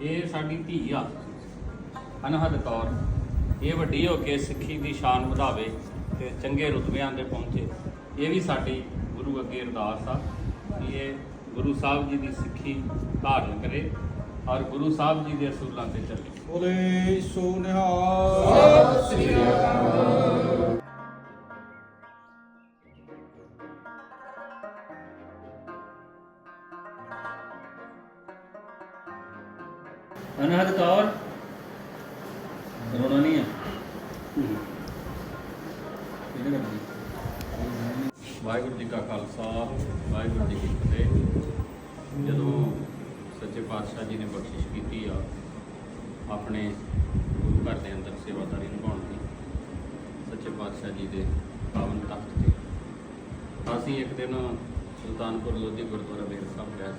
ਇਹ ਸਾਡੀ ਧੀ ਆ। ਅਨਹਦ ਕੌਰ। ਇਹ ਵੱਡੀ ਹੋ ਕੇ ਸਿੱਖੀ ਦੀ ਸ਼ਾਨ ਵਧਾਵੇ ਤੇ ਚੰਗੇ ਰੁਤਬਿਆਂ ਦੇ ਪਹੁੰਚੇ। ਇਹ ਵੀ ਸਾਡੀ ਗੁਰੂ ਅੱਗੇ ਅਰਦਾਸ ਆ ਕਿ ਇਹ ਗੁਰੂ ਸਾਹਿਬ ਜੀ ਦੀ ਸਿੱਖੀ ਧਾਰਨ ਕਰੇ ਔਰ ਗੁਰੂ ਸਾਹਿਬ ਜੀ ਦੇ ਅਸੂਲਾਂ ਤੇ ਚੱਲੇ। ਬੋਲੇ ਸੋ ਨਿਹਾਲ। ਅਨਹਦ ਕੌਰ। ਰੋਣਾ ਨਹੀਂ ਆ। ਵਾਹਿਗੁਰੂ ਜੀ ਕਾ ਖਾਲਸਾ, ਵਾਹਿਗੁਰੂ ਜੀ ਕੀ ਫਤਿਹ। ਜਦੋਂ ਸੱਚੇ ਪਾਤਸ਼ਾਹ ਜੀ ਨੇ ਬਖਸ਼ਿਸ਼ ਕੀਤੀ ਆ ਆਪਣੇ ਗੁਰੂ ਘਰ ਦੇ ਅੰਦਰ ਸੇਵਾਦਾਰੀ ਨਿਭਾਉਣ ਦੀ, ਸੱਚੇ ਪਾਤਸ਼ਾਹ ਜੀ ਦੇ ਪਾਵਨ ਤਖਤ ਤੇ, ਅਸੀਂ ਇੱਕ ਦਿਨ ਸੁਲਤਾਨਪੁਰ ਲੋਧੀ ਗੁਰਦੁਆਰਾ ਬੇਰ ਸਾਹਿਬ ਗਏ ਸੀ।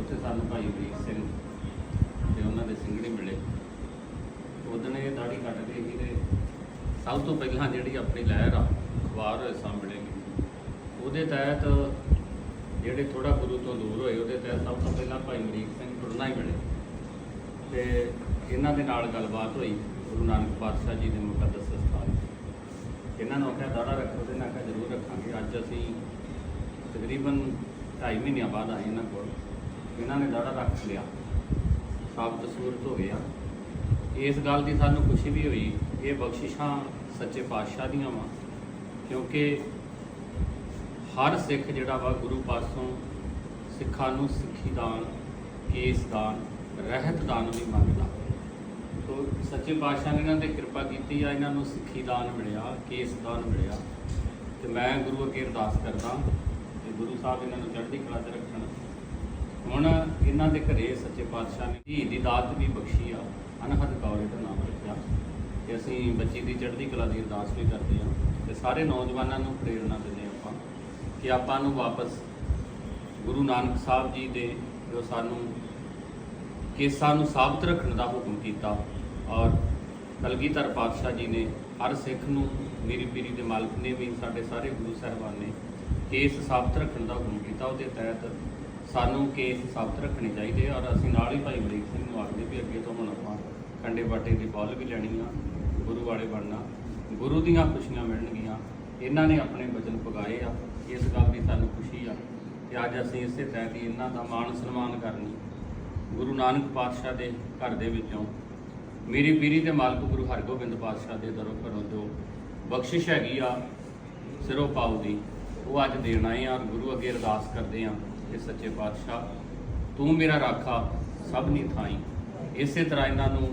ਉੱਥੇ ਸਾਨੂੰ ਭਾਈ ਵੀਰ ਸਿੰਘ ਉਹਨਾਂ ਦੇ ਸਿੰਘਣੀ ਮਿਲੇ। ਉਹਦਨ ਇਹ ਦਾੜੀ ਕੱਟ ਕੇ ਸੀ ਤੇ ਸਭ ਤੋਂ ਪਹਿਲਾਂ ਜਿਹੜੀ ਆਪਣੀ ਲਹਿਰ ਆ, ਅਖਬਾਰ ਹੋਏ ਸਾਹਮਣੇ ਉਹਦੇ ਤਹਿਤ ਜਿਹੜੇ ਥੋੜਾ ਗੁਰੂ ਤੋਂ ਦੂਰ ਹੋਏ, ਉਹਦੇ ਤਹਿਤ ਸਭ ਤੋਂ ਪਹਿਲਾਂ ਭਾਈ ਮਰੀਕ ਸਿੰਘ ਟੁਰਨਾ ਹੀ ਮਿਲੇ। ਤੇ ਇਹਨਾਂ ਦੇ ਨਾਲ ਗੱਲਬਾਤ ਹੋਈ, ਗੁਰੂ ਨਾਨਕ ਪਾਤਸ਼ਾਹ ਜੀ ਦੇ ਮੁਕੱਦਸ ਸਥਾਨ ਇਹਨਾਂ ਨੂੰ ਆਖਿਆ ਦਾੜਾ ਰੱਖੋ ਤੇ ਨਾ ਕਿਹਾ ਜ਼ਰੂਰ ਰੱਖਾਂਗੇ। ਅੱਜ ਅਸੀਂ ਤਕਰੀਬਨ 2.5 ਮਹੀਨਿਆਂ ਬਾਅਦ ਆਏ ਇਹਨਾਂ ਕੋਲ। ਇਹਨਾਂ ਨੇ ਦਾੜਾ ਰੱਖ ਲਿਆ। ਸਾਬਤ ਸੂਰਤ ਹੋ ਗਿਆ ਇਸ ਗੱਲ ਦੀ ਸਾਨੂੰ ਖੁਸ਼ੀ ਵੀ ਹੋਈ, ਇਹ ਬਖਸ਼ਿਸ਼ਾਂ ਸੱਚੇ ਪਾਤਸ਼ਾਹ ਦੀਆਂ ਵਾ। ਕਿਉਂਕਿ ਹਰ ਸਿੱਖ ਜਿਹੜਾ ਵਾ, ਗੁਰੂ ਪਾਸੋਂ ਸਿੱਖਾਂ ਨੂੰ ਸਿੱਖੀ ਦਾਨ, ਕੇਸ ਦਾਨ, ਰਹਿਤ ਦਾਨ ਵੀ ਮੰਗਦਾ। ਸੋ ਸੱਚੇ ਪਾਤਸ਼ਾਹ ਨੇ ਇਹਨਾਂ ਤੇ ਕਿਰਪਾ ਕੀਤੀ ਆ, ਇਹਨਾਂ ਨੂੰ ਸਿੱਖੀ ਦਾਨ ਮਿਲਿਆ, ਕੇਸ ਦਾਨ ਮਿਲਿਆ। ਤੇ ਮੈਂ ਗੁਰੂ ਅੱਗੇ ਅਰਦਾਸ ਕਰਦਾ ਕਿ ਗੁਰੂ ਸਾਹਿਬ ਇਹਨਾਂ ਨੂੰ ਚੜ੍ਹਦੀ ਕਲਾ 'ਚ ਰੱਖਣ। ਹੁਣ ਇਹਨਾਂ ਦੇ ਘਰੇ ਸੱਚੇ ਪਾਤਸ਼ਾਹ ਨੇ ਧੀ ਦੀ ਦਾਤ ਵੀ ਬਖਸ਼ੀ ਆ, ਅਨਹਦ ਕੌਰ ਦਾ ਨਾਮ ਰੱਖਿਆ। ਤੇ ਅਸੀਂ ਬੱਚੀ ਦੀ ਚੜ੍ਹਦੀ ਕਲਾ ਦੀ ਅਰਦਾਸ ਵੀ ਕਰਦੇ ਹਾਂ ਤੇ ਸਾਰੇ ਨੌਜਵਾਨਾਂ ਨੂੰ ਪ੍ਰੇਰਣਾ ਦਿੰਦੇ ਹਾਂ ਆਪਾਂ ਕਿ ਆਪਾਂ ਨੂੰ ਵਾਪਸ ਗੁਰੂ ਨਾਨਕ ਸਾਹਿਬ ਜੀ ਦੇ ਜੋ ਸਾਨੂੰ ਕੇਸਾਂ ਨੂੰ ਸਾਬਤ ਰੱਖਣ ਦਾ ਹੁਕਮ ਕੀਤਾ ਔਰ ਕਲਗੀਧਰ ਪਾਤਸ਼ਾਹ ਜੀ ਨੇ ਹਰ ਸਿੱਖ ਨੂੰ, ਮੇਰੀ ਪੀਰੀ ਦੇ ਮਾਲਕ ਨੇ ਵੀ ਸਾਡੇ ਸਾਰੇ ਗੁਰੂ ਸਾਹਿਬਾਨ ਨੇ ਕੇਸ ਸਾਬਤ ਰੱਖਣ ਦਾ ਹੁਕਮ ਕੀਤਾ। ਉਹਦੇ ਤਹਿਤ ਸਾਨੂੰ ਕੇਸ ਸਾਬਤ ਰੱਖਣੇ ਚਾਹੀਦੇ ਆ ਔਰ ਅਸੀਂ ਨਾਲ ਹੀ ਭਾਈ ਅਮਰੀਕ ਸਿੰਘ ਨੂੰ ਆਖਦੇ ਵੀ ਅੱਗੇ ਤੋਂ ਹੁਣ ਆਪਾਂ ਕੰਡੇ ਬਾਟੇ ਦੀ ਬੋਲ ਵੀ ਲੈਣੀ ਆ, ਗੁਰੂ ਵਾਲੇ ਬਣਨਾ। ਗੁਰੂ ਦੀਆਂ ਖੁਸ਼ੀਆਂ ਮਿਲਣਗੀਆਂ। ਇਹਨਾਂ ਨੇ ਆਪਣੇ ਬਚਨ ਪਗਾਏ ਆ। ਇਸ ਗੱਲ ਦੀ ਸਾਨੂੰ ਖੁਸ਼ੀ ਆ ਕਿ ਅੱਜ ਅਸੀਂ ਇਸੇ ਤਹਿਤ ਹੀ ਇਹਨਾਂ ਦਾ ਮਾਣ ਸਨਮਾਨ ਕਰਨੀ। ਗੁਰੂ ਨਾਨਕ ਪਾਤਸ਼ਾਹ ਦੇ ਘਰ ਦੇ ਵਿੱਚੋਂ। ਮੇਰੀ ਪੀਰੀ ਦੇ ਮਾਲਕ ਗੁਰੂ ਹਰਗੋਬਿੰਦ ਪਾਤਸ਼ਾਹ ਦੇ ਦਰੋਂ ਘਰੋਂ ਜੋ ਬਖਸ਼ਿਸ਼ ਹੈਗੀ ਆ ਸਿਰੋਂ ਪਾਉ ਦੀ, ਉਹ ਅੱਜ ਦੇਣ ਆਏ ਆ ਔਰ ਗੁਰੂ ਅੱਗੇ ਅਰਦਾਸ ਕਰਦੇ ਆ। ਕਿ ਸੱਚੇ ਪਾਤਸ਼ਾਹ, ਤੂੰ ਮੇਰਾ ਰਾਖਾ ਸਭ ਨੀ ਥਾਈ। ਇਸੇ ਤਰ੍ਹਾਂ ਇਹਨਾਂ ਨੂੰ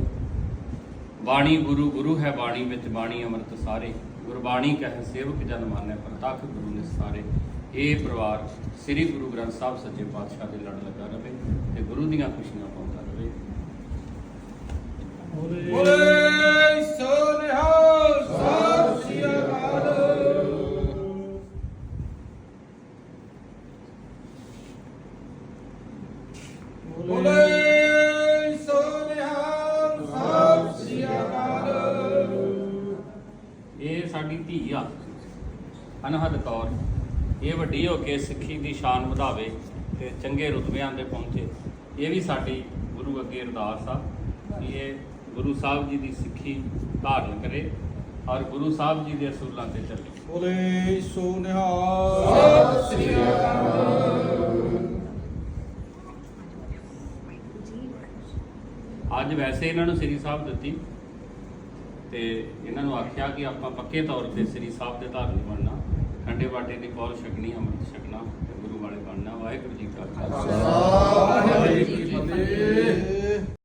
ਬਾਣੀ ਗੁਰੂ ਗੁਰੂ ਹੈ ਬਾਣੀ ਵਿੱਚ ਬਾਣੀ ਅੰਮ੍ਰਿਤ ਸਾਰੇ। ਗੁਰਬਾਣੀ ਕਹੇ ਸੇਵਕ ਜਨ ਮਾਨੈ, ਪ੍ਰਤੱਖ ਗੁਰੂ ਨੇ ਸਾਰੇ। ਇਹ ਪਰਿਵਾਰ ਸ੍ਰੀ ਗੁਰੂ ਗ੍ਰੰਥ ਸਾਹਿਬ ਸੱਚੇ ਪਾਤਸ਼ਾਹ ਦੇ ਲੜ ਲੱਗਾ ਰਹੇ ਤੇ ਗੁਰੂ ਦੀਆਂ ਖੁਸ਼ੀਆਂ ਪਾਉਂਦਾ ਰਹੇ ਬੋਲੇ ਸੋ ਬੋਲੇ ਸ੍ਰੀ ਅਕਾਲ ਇਹ ਸਾਡੀ ਧੀ ਆ। ਅਨਹਦ ਕੌਰ। ਇਹ ਵੱਡੀ ਹੋ ਕੇ ਸਿੱਖੀ ਦੀ ਸ਼ਾਨ ਵਧਾਵੇ ਤੇ ਚੰਗੇ ਰੁਤਬਿਆਂ ਤੇ ਪਹੁੰਚੇ। ਇਹ ਵੀ ਸਾਡੀ ਗੁਰੂ ਅੱਗੇ ਅਰਦਾਸ ਆ ਕਿ ਇਹ ਗੁਰੂ ਸਾਹਿਬ ਜੀ ਦੀ ਸਿੱਖੀ ਧਾਰਨ ਕਰੇ ਔਰ ਗੁਰੂ ਸਾਹਿਬ ਜੀ ਦੇ ਅਸੂਲਾਂ ਤੇ ਚੱਲੇ। ਬੋਲੇ ਸੋ ਨਿਹਾਲ। ਸਤਿ ਸ੍ਰੀ ਅੱਜ ਵੈਸੇ ਇਹਨਾਂ ਨੂੰ ਸ੍ਰੀ ਸਾਹਿਬ ਦਿੱਤੀ ਤੇ ਇਹਨਾਂ ਨੂੰ ਆਖਿਆ ਕਿ ਆਪਾਂ ਪੱਕੇ ਤੌਰ ਤੇ ਸ੍ਰੀ ਸਾਹਿਬ ਦੇ ਧਾਰਨੀ ਬਣਨਾ। ਠੰਡੇ ਬਾਟੇ ਦੀ ਕੌਲ ਛਕਣੀ ਅੰਮ੍ਰਿਤ ਛਕਣਾ ਗੁਰੂ ਵਾਲੇ ਬਣਨਾ। ਵਾਹਿਗੁਰੂ ਜੀ ਕਾ ਖਾਲਸਾ। ਵਾਹਿਗੁਰੂ ਜੀ ਕੀ ਫਤਿਹ।